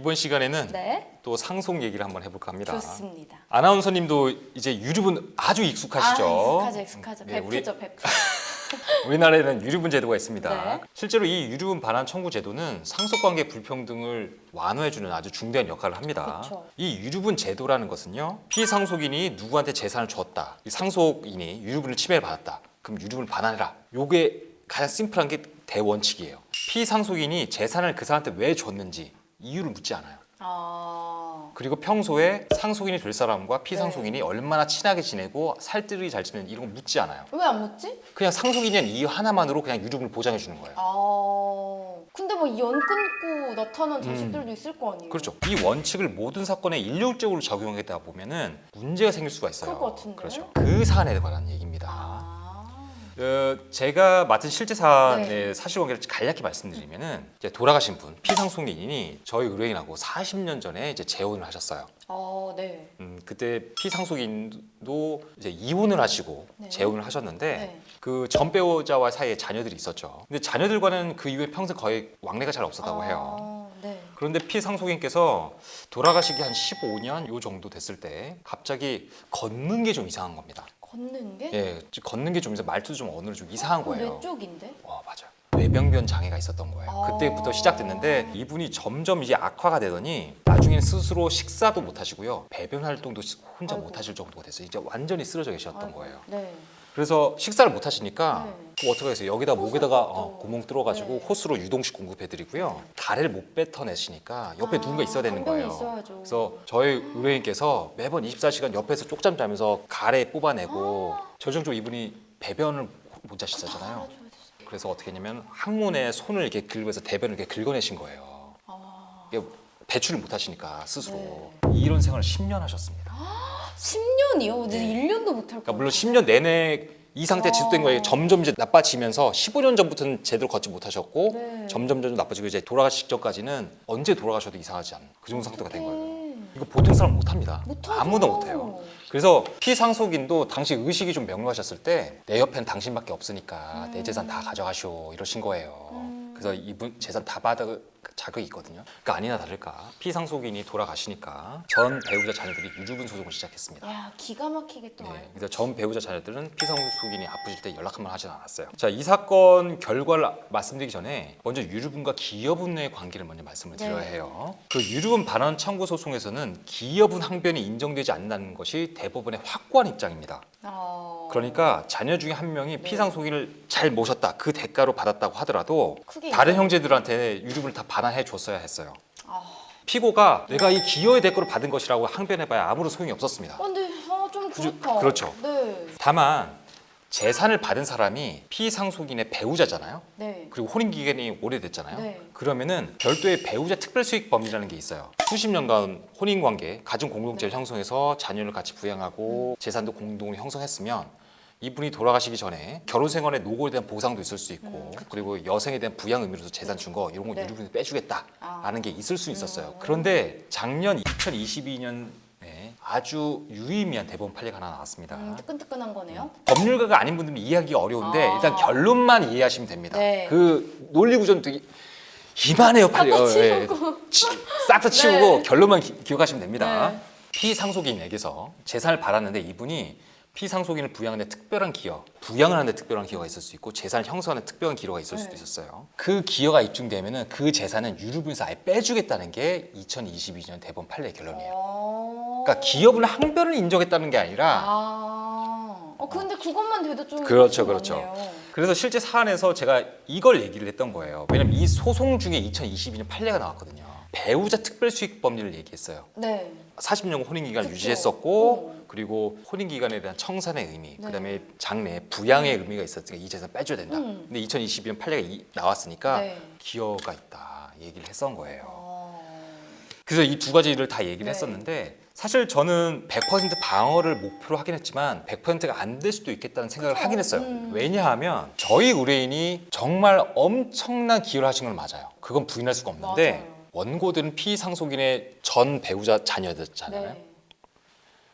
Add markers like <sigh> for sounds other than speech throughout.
이번 시간에는 네, 또 상속 얘기를 한번 해볼까 합니다. 좋습니다. 아나운서님도 이제 유류분 아주 익숙하시죠? 아, 익숙하죠, 익숙하죠. 네, 우리- 베프죠, 베프. <laughs> 우리나라에는 유류분 제도가 있습니다. 네. 실제로 이 유류분 반환 청구 제도는 상속관계 불평등을 완화해주는 아주 중대한 역할을 합니다. 그쵸. 이 유류분 제도라는 것은요, 피상속인이 누구한테 재산을 줬다, 이 상속인이 유류분을 침해를 받았다, 그럼 유류분을 반환해라. 요게 가장 심플한 게 대원칙이에요. 피상속인이 재산을 그 사람한테 왜 줬는지 이유를 묻지 않아요. 아, 그리고 평소에 상속인이 될 사람과 피상속인이 네. 얼마나 친하게 지내고 살뜰히 잘 지내는 이런 거 묻지 않아요. 왜 안 묻지? 그냥 상속인이란 이유 하나만으로 그냥 유류분을 보장해 주는 거예요. 아, 근데 뭐연 끊고 나타난 자식들도 있을 거 아니에요? 음. 그렇죠. 이 원칙을 모든 사건에 일률적으로 적용하다 보면은 문제가 생길 수가 있어요. 그럴 것 같은데? 그렇죠. 그 사안에 관한 얘기입니다. 아, 어, 제가 맡은 실제 사안의 네. 사실관계를 간략히 말씀드리면은 이제 돌아가신 분 피상속인이 저희 의뢰인하고 40년 전에 이제 재혼을 하셨어요. 아, 네. 음, 그때 피상속인도 이제 이혼을 하시고 네. 재혼을 하셨는데 네. 그 전 배우자와 사이에 자녀들이 있었죠. 근데 자녀들과는 그 이후에 평생 거의 왕래가 잘 없었다고 해요. 아, 네. 그런데 피상속인께서 돌아가시기 한 15년 요 정도 됐을 때 갑자기 걷는 게 좀 이상한 겁니다. 걷는 게? 예, 걷는 게 좀 이상 말투도 좀 어느 좀 이상한 그럼 거예요. 내 쪽인데? 와 맞아요. 뇌병변 장애가 있었던 거예요. 아. 그때부터 시작됐는데 이분이 점점 이제 악화가 되더니 나중에는 스스로 식사도 못 하시고요. 배변 활동도 시- 혼자 아이고. 못 하실 정도가 됐어요. 이제 완전히 쓰러져 계셨던 아이고, 거예요. 네. 그래서 식사를 못 하시니까 네. 그럼 어떻게 해서 여기다 목에다가 어, 또. 구멍 뚫어가지고 네. 호스로 유동식 공급해드리고요. 가래를 못 뱉어내시니까 옆에 아, 누군가 있어야 되는 거예요. 있어야죠. 그래서 저희 의뢰인께서 매번 24시간 옆에서 쪽잠 자면서 가래 뽑아내고 절정적으로 이분이 배변을 못 자시잖아요. 되지. 그래서 어떻게 했냐면 항문에 손을 이렇게 긁으면서 대변을 이렇게 긁어내신 거예요. 아, 이게 배출을 못 하시니까 스스로 네. 이런 생활을 10년 하셨습니다. 10년이요? 근데 네. 1년도 못할 그러니까 거예요. 물론 10년 내내 이 상태 어. 지속된 거에 점점 이제 나빠지면서 15년 전부터는 제대로 걷지 못하셨고 네. 점점 점점 나빠지고 이제 돌아가시 직전까지는 언제 돌아가셔도 이상하지 않은 그 정도 상태가 된 거예요. 이거 보통 사람 못 합니다. 못하죠. 아무도 못 해요. 그래서 피상속인도 당시 의식이 좀 명료하셨을 때 내 옆엔 당신밖에 없으니까 내 재산 다 가져가시오 이러신 거예요. 음. 그래서 이분 재산 다 받을 자격이 있거든요. 그러니까 아니나 다를까 피상속인이 돌아가시니까 전 배우자 자녀들이 유류분 소송을 시작했습니다. 야, 기가 막히게 또. 네, 그래서 전 배우자 자녀들은 피상속인이 아프실 때 연락 한 번 하진 않았어요. 자, 이 사건 결과를 말씀드리기 전에 먼저 유류분과 기여분의 관계를 먼저 말씀을 드려야 네. 해요. 그 유류분 반환 청구 소송에서는 기여분 항변이 인정되지 않는다는 것이 대법원의 확고한 입장입니다. 아, 그러니까 자녀 중에 한 명이 네. 피상속인을 잘 모셨다, 그 대가로 받았다고 하더라도 크게 다른 형제들한테 유류분을 다 반환해 줬어야 했어요. 아, 피고가 내가 이 기여의 대가로 받은 것이라고 항변해봐야 아무런 소용이 없었습니다. 어, 근데 아, 좀 그렇다. 그렇죠. 네, 다만 재산을 받은 사람이 피상속인의 배우자잖아요. 네. 그리고 혼인 기간이 오래됐잖아요. 네. 그러면은 별도의 배우자 특별 수익법이라는 게 있어요. 수십 년간 혼인 관계, 가정 공동체를 형성해서 자녀를 같이 부양하고 재산도 공동으로 형성했으면 이분이 돌아가시기 전에 결혼 생활의 노고에 대한 보상도 있을 수 있고 그리고 여성에 대한 부양 의미로서 재산 준 거 이런 거 네. 유류분이 빼주겠다라는 아. 게 있을 수 있었어요. 그런데 작년 2022년에 아주 유의미한 대법원 판례가 하나 나왔습니다. 음, 뜨끈뜨끈한 거네요. 법률가가 아닌 분들은 이해하기 어려운데 아. 일단 결론만 이해하시면 됩니다. 네. 그 논리 구조는 되게 이만해요, 빨리. 싹다 어, 예. 치- 싹다 치우고 <laughs> 네. 결론만 기, 기억하시면 됩니다. 네. 피상속인에게서 재산을 받았는데 이분이 피상속인을 부양하는 데 특별한 기여, 부양을 하는 데 특별한 기여가 있을 수 있고 재산을 형성하는 특별한 기여가 있을 수도 네. 있었어요. 그 기여가 입증되면은 그 재산은 아예 빼주겠다는 게 2022년 대법원 판례의 결론이에요. 어... 그러니까 기여분을 항변을 인정했다는 게 아니라 아, 어, 근데 그것만 돼도 좀 그렇죠, 그렇죠. 그래서 실제 사안에서 제가 이걸 얘기를 했던 거예요. 왜냐면 이 소송 중에 2022년 판례가 나왔거든요. 배우자 특별수익 법률을 얘기했어요. 네. 40년 혼인 기간을 그쵸. 유지했었고 어. 그리고 혼인 기간에 대한 청산의 의미, 네. 그다음에 장래 부양의 의미가 있었으니까 이 재산 빼줘야 된다. 음. 근데 2022년 판례가 이- 나왔으니까 네. 기여가 있다 얘기를 했던 거예요. 어... 그래서 이 두 가지를 다 얘기를 네. 했었는데 사실 저는 100% 방어를 목표로 하긴 했지만 100%가 안 될 수도 있겠다는 생각을. 하긴 했어요. 음. 왜냐하면 저희 의뢰인이 정말 엄청난 기여를 하신 걸 맞아요. 그건 부인할 수가 없는데 맞아요. 원고들은 피상속인의 전 배우자 자녀였잖아요. 네.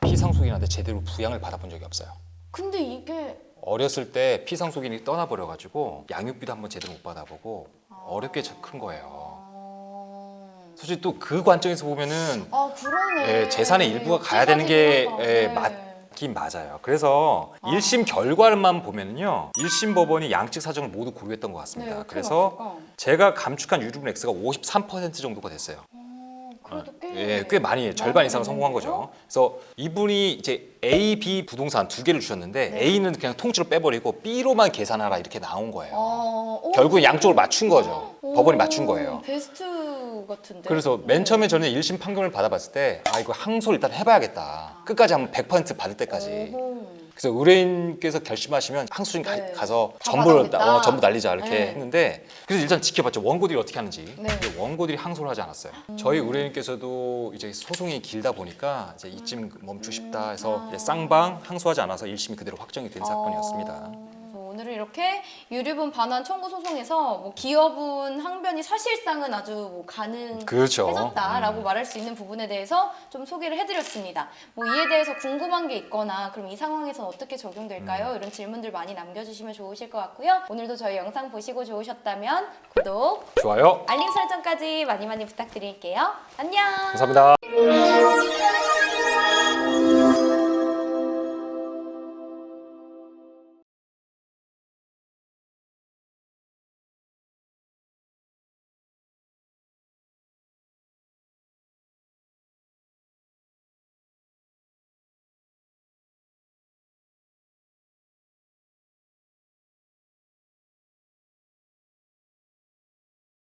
피상속인한테 제대로 부양을 받아본 적이 없어요. 근데 이게 어렸을 때 피상속인이 떠나버려가지고 양육비도 한번 제대로 못 받아보고 아. 어렵게 큰 거예요. 어... 솔직히 또그 관점에서 보면은 아 그러네. 예, 재산의 일부가 가야 되는 게. 예, 네. 맞긴 맞아요. 그래서 아. 일 1심 결과만 보면은요. 1심 법원이 양측 사정을 모두 고려했던 것 네, 같습니다. 어떻게 그래서 맞을까? 제가 감축한 유류분 X가 53% 정도가 됐어요. 어, 그래도 꽤. 예, 꽤 많이 절반 이상 성공한 거죠. 그래서 이분이 이제 A, B 부동산 두 개를 주셨는데 네. A는 그냥 통째로 빼버리고 B로만 계산하라 이렇게 나온 거예요. 어, 오. 결국은 양쪽을 맞춘 거죠. 오, 법원이 맞춘 거예요. 베스트 같은데. 그래서 맨 처음에 저는 1심 판결을 받아봤을 때 아 이거 항소를 일단 해봐야겠다. 끝까지 한번 100% 받을 때까지. 오호. 그래서 의뢰인께서 결심하시면 항소심 가- 네. 가서 다 전부를 받아오겠다. 어, 전부 날리자 이렇게 네. 했는데 그래서 일단 지켜봤죠 원고들이 어떻게 하는지 네. 근데 원고들이 항소를 하지 않았어요 저희 의뢰인께서도 이제 소송이 길다 보니까 이제 이쯤 멈추고 싶다 해서 아. 이제 쌍방 항소하지 않아서 1심이 그대로 확정이 된 사건이었습니다 어, 오늘은 이렇게 유류분 반환 청구 소송에서 뭐 기업은 항변이 사실상은 아주 뭐 가능. 그렇죠 음. 말할 수 있는 부분에 대해서 좀 소개를 해드렸습니다. 뭐 이에 대해서 궁금한 게 있거나 그럼 이 상황에서 어떻게 적용될까요? 음. 이런 질문들 많이 남겨주시면 좋으실 것 같고요. 오늘도 저희 영상 보시고 좋으셨다면 구독, 좋아요 알림 설정까지 많이 많이 부탁드릴게요. 안녕. 감사합니다